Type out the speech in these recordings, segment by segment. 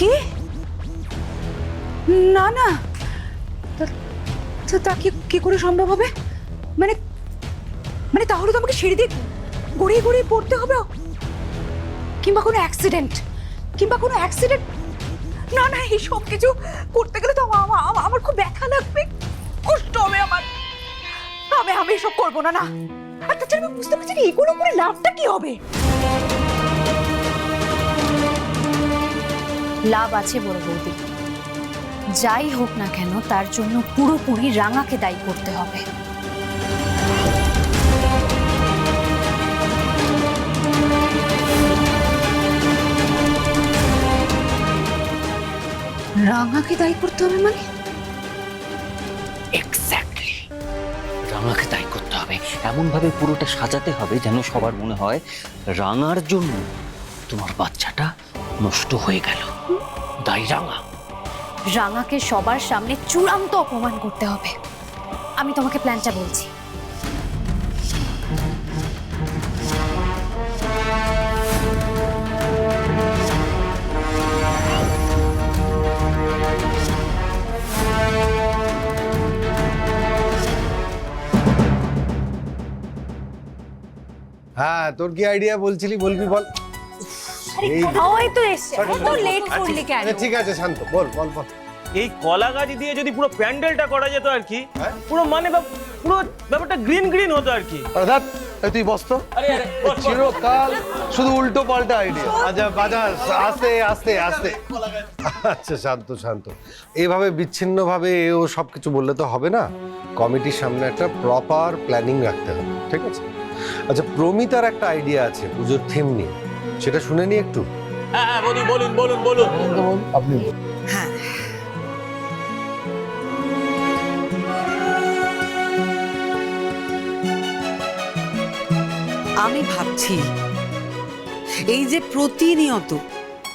কি? না না। তা- কি কি করে সম্ভব হবে? মানে মানে তাহলে তো আমাকে সিঁড়ি দিয়ে গড়িয়ে গড়িয়ে পড়তে হবে? কিংবা কোনো অ্যাক্সিডেন্ট কিংবা কোনো অ্যাক্সিডেন্ট না না, এই সব কিছু করতে গেলে তো আমা- আমা- আমা- আমার খুব ব্যথা লাগবে। কষ্ট হবে আমার। আমি আমি এসব করব না না। আর তাছাড়া আমি বুঝতে পারছি এগুলো করে লাভটা কি হবে? লাভ আছে বড় বৌদি। যাই হোক না কেন, তার জন্য পুরোপুরি রাঙাকে দায়ী করতে হবে। রাঙাকে দায়ী করতে হবে মানে? এক্স্যাক্টলি রাঙাকে তাই করতে হবে। এমনভাবে পুরোটা সাজাতে হবে যেন সবার মনে হয়, রাঙার জন্য তোমার বাচ্চাটা নষ্ট হয়ে গেল। দাই রাঙা। রাঙাকে সবার সামনে চূড়ান্ত অপমান করতে হবে। আমি তোমাকে প্ল্যানটা বলছি। হ্যাঁ তোর কি আইডিয়া বলছিলি? বলবি বল। ওই তো এসছে। এত লেট করলি কেন? আচ্ছা, ঠিক আছে শান্ত বল বল বল। এই কলা গাছ দিয়ে যদি পুরো প্যান্ডেলটা করা যেত আর কি হ্যাঁ? পুরো মানে পুরো ব্যাপারটা গ্রিন গ্রিন হতো আর কি। অর্থাৎ তুই বস তো। চিরকাল শুধু উল্টো পাল্টা আইডিয়া আচ্ছা বাজার আস্তে আস্তে আস্তে। আচ্ছা শান্ত শান্ত। এইভাবে বিচ্ছিন্নভাবে ও সব কিছু বললে তো হবে না। কমিটির সামনে একটা প্রপার প্ল্যানিং রাখতে হবে ঠিক আছে? আচ্ছা প্রমিতার একটা আইডিয়া আছে পুজোর থিম নিয়ে। সেটা শুনে নি একটু। হ্যাঁ হ্যাঁ বলুন বলুন বলুন বলুন। আপনি আমি ভাবছি এই যে প্রতিনিয়ত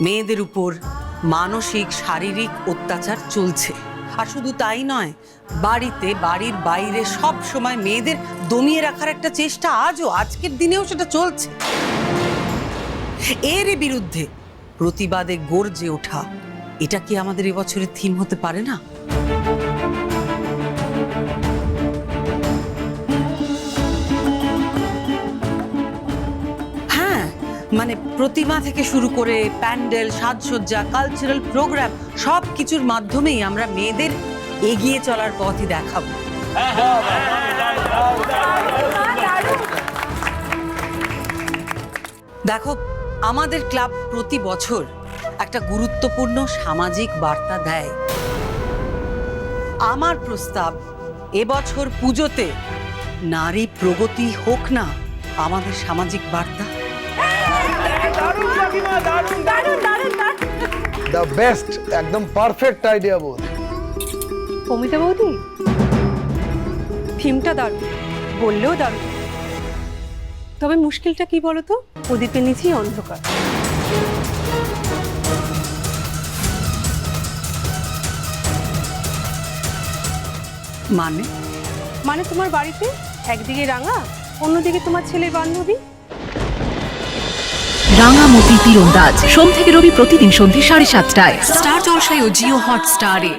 মেয়েদের উপর মানসিক শারীরিক অত্যাচার চলছে আর শুধু তাই নয় বাড়িতে বাড়ির বাইরে সব সময় মেয়েদের দমিয়ে রাখার একটা চেষ্টা আজও আজকের দিনেও সেটা চলছে। এর বিরুদ্ধে প্রতিবাদে গর্জে ওঠা, এটা কি আমাদের এবছরের থিম হতে পারে না? হ্যাঁ মানে প্রতিমা থেকে শুরু করে প্যান্ডেল, সাজসজ্জা কালচারাল প্রোগ্রাম সব কিছুর মাধ্যমেই আমরা মেয়েদের এগিয়ে চলার পথই দেখাবো। দেখো আমাদের ক্লাব প্রতি বছর একটা গুরুত্বপূর্ণ সামাজিক বার্তা দেয়। আমার প্রস্তাব এবছর পুজোতে নারী প্রগতি হোক না আমাদের সামাজিক বার্তা। দ্য বেস্ট একদম পারফেক্ট আইডিয়া বল অমিতা বৌদি? থিমটা দারুণ। বললেও দারুণ। তবে মুশকিলটা কি বলতো? প্রদীপের নিচেই অন্ধকার। মানে? মানে তোমার বাড়িতে একদিকে রাঙা অন্যদিকে তোমার ছেলের বান্ধবী? রাঙামতি তীরন্দাজ। সোম থেকে রবি প্রতিদিন সন্ধ্যে সাড়ে সাতটায়। স্টার জলসায় ও জিও হটস্টারে।